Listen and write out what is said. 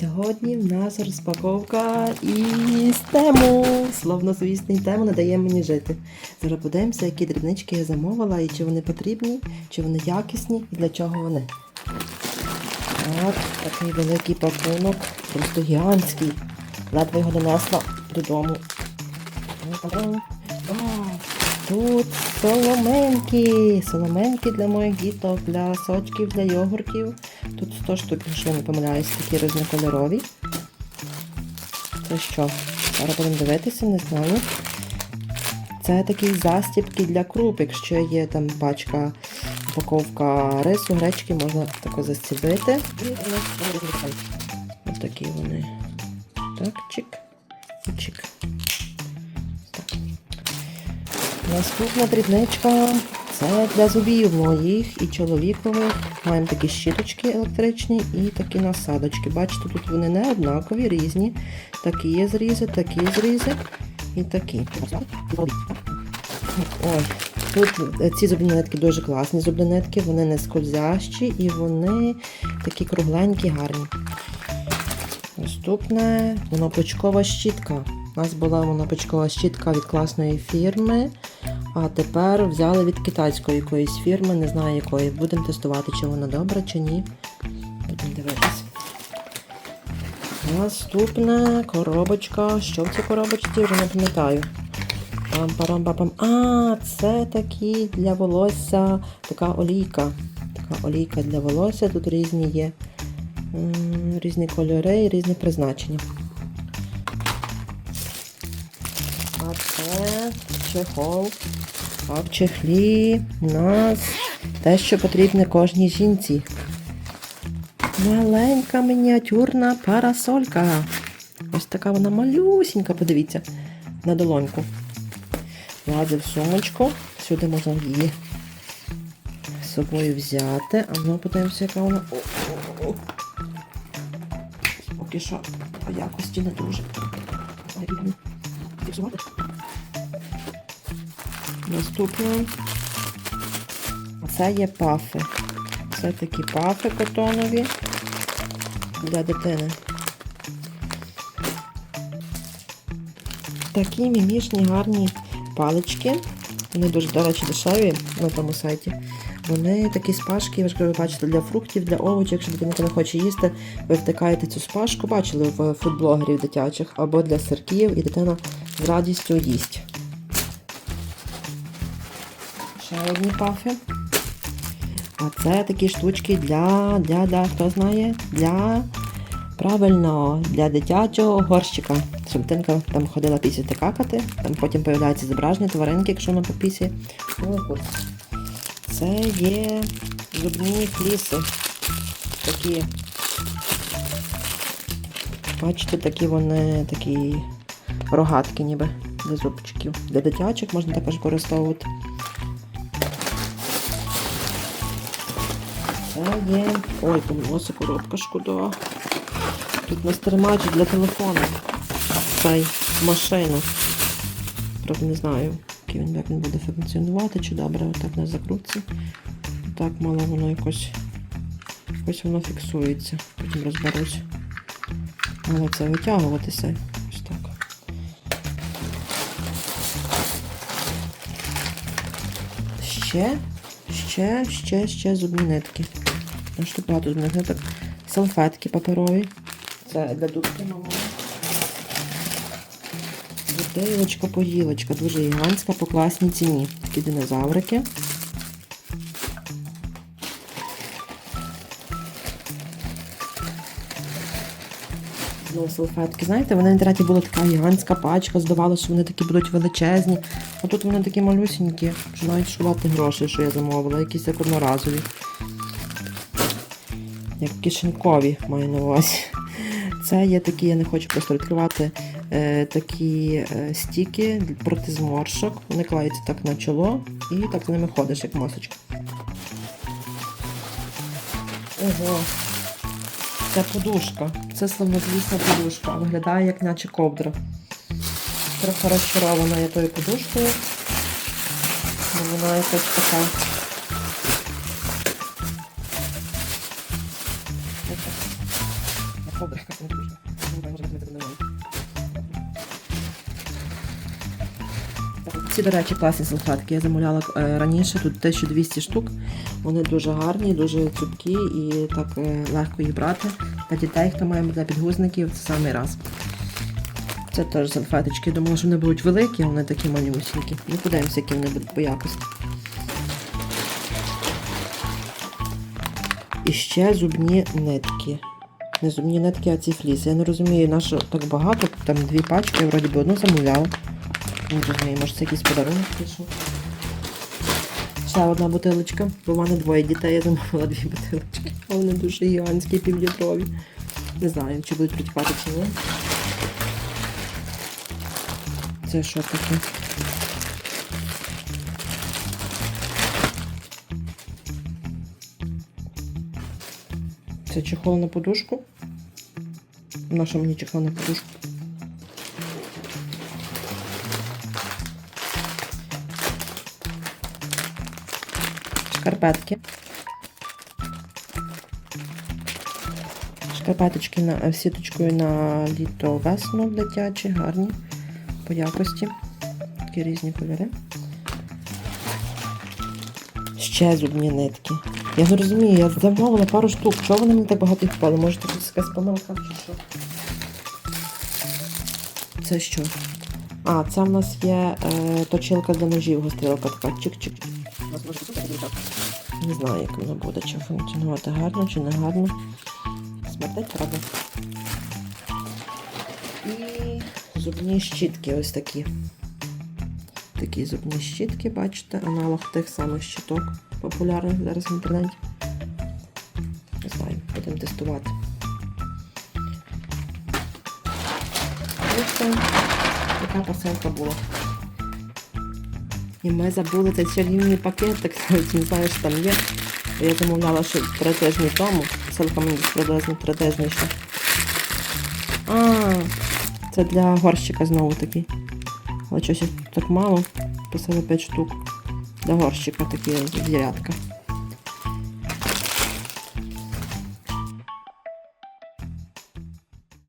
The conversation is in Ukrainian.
Сьогодні в нас розпаковка із тему. Словнозвісний тему не дає мені жити. Зараз подивимося, які дрібнички я замовила і чи вони потрібні, чи вони якісні і для чого вони. Так, такий великий пакунок, просто гігантський. Ледве його донесла додому. Тут соломенки. Соломенки для моїх діток, для сочків, для йогуртів. Тут 100 штук, якщо я не помиляюсь, такі різнокольорові. Це що? Зараз будемо дивитися, не знаю. Це такі застібки для круп. Якщо є там пачка, упаковка рису, гречки, можна тако застібити. Ось такі вони. Так, чик і чик. Наступна дрібничка це для зубів моїх і чоловікових. Маємо такі щіточки електричні і такі насадочки. Бачите, тут вони не однакові, різні. Такі є зрізи, такі зрізи і такі. Ой, тут е, ці зубні нитки дуже класні зубні вони не скользящі і вони такі кругленькі, гарні. Наступне монопочкова щітка. У нас була монопочкова щітка від класної фірми, а тепер взяли від китайської якоїсь фірми, не знаю якої. Будемо тестувати, чи вона добра, чи ні. Будемо дивитися. Наступна коробочка. Що в цій коробочці? Вже не пам'ятаю. пам парам пам А, це такі для волосся, така олійка. Така олійка для волосся. Тут різні є різні кольори і різні призначення. А це чехол. А в чехлі у нас те, що потрібне кожній жінці. Маленька мініатюрна парасолька. Ось така вона малюсінька, подивіться, на долоньку. Ладжу в сумочку. Сюди можна її з собою взяти. А ну подивимося, яка вона. О-о-о. Поки що по якості не дуже. Рівно. Наступне. Це є пафи. Це такі пафи котонові для дитини. Такі мімішні гарні палички. Вони дуже, до речі, дешеві на тому сайті. Вони такі спашки, ви ж ви бачите, для фруктів, для овочів, якщо дитина не хоче їсти, ви втикаєте цю спашку, бачили в фудблогерів дитячих, або для сирків, і дитина з радістю їсть. Ще пафи. А це такі штучки для, для, для, хто знає, для правильно, для дитячого горщика. Щоб дитинка там ходила пісяти какати, там потім появляється зображення тваринки, якщо вона по пісі. Ну. Це є зубні фліси. Такі. Бачите, такі вони такі рогатки ніби для зубчиків. Для дитячих можна також використовувати. Це є. Ой, помилося коробка, шкода. Тут настримач для телефону. Цей машину. Правда, не знаю, який він, як він буде функціонувати, чи добре отак на закрутці. Так мало воно якось. Якось воно фіксується. Потім розберусь. Але це витягуватися. Ось так. Ще, ще, ще, ще зубні нитки. Аж тут багато ниток. Салфетки паперові. Це для дубки мама. Бутилочка поїлочка, дуже гігантська по класній ціні. Такі динозаврики. Знову салфетки. Знаєте, вони на інтернеті була така гігантська пачка, здавалося, що вони такі будуть величезні. А тут вони такі малюсінькі, що навіть шувати гроші, що я замовила, якісь як одноразові. Як кишенькові маю на увазі. Це є такі, я не хочу просто відкривати е, такі е, стіки проти зморшок. Вони клаються так на чоло і так з ними ходиш, як масочка. Ого. Це подушка. Це славнозвісна подушка. Виглядає як наче ковдра. Трохи розчарована я тою подушкою. Вона якась така. Дуже. Може бути немає. Ці, до речі, класні салфетки. Я замовляла е, раніше, тут 1200 штук. Вони дуже гарні, дуже цупкі і так е, легко їх брати. Для дітей, хто має для підгузників, це самий раз. Це теж салфеточки. Думала, що вони будуть великі, а вони такі малюсінькі. Ну, подивимося, які вони будуть по якості. І ще зубні нитки. Не зубні нитки, а ці фліси. Я не розумію, на що так багато. Там дві пачки, я вроді би одну замовляла. Не розумію, може це якийсь подарунок пішов. Ще одна бутилочка, бо в мене двоє дітей, я замовила дві бутилочки. Вони дуже гігантські, півлітрові. Не знаю, чи будуть протікати чи ні. Це що таке? Це чехол на подушку. На що мені чехол на подушку? Шкарпетки. Шкарпеточки на, е, сіточкою на літо весну дитячі, гарні по якості. Такі різні кольори. Ще зубні нитки. Я не розумію, я замовила пару штук. Чого вони мені так багато впали? Може, це якась помилка чи що? Це що? А, це в нас є е, точилка для ножів, гострілка така. Чик-чик. Не знаю, як воно буде, чи функціонувати гарно, чи не гарно. Смертить, правда? І зубні щітки ось такі. Такі зубні щітки, бачите, аналог тих самих щіток популярних зараз в інтернеті. Не знаю, будемо тестувати. Ось така посилка була. І ми забули цей чарівний навіть не знаю, що там є. Я замовляла ще три тижні тому. Посилка мені приблизно три тижні ще. А, це для горщика знову такий. Але щось так мало. Писали 5 штук. До горщика такі зарядка.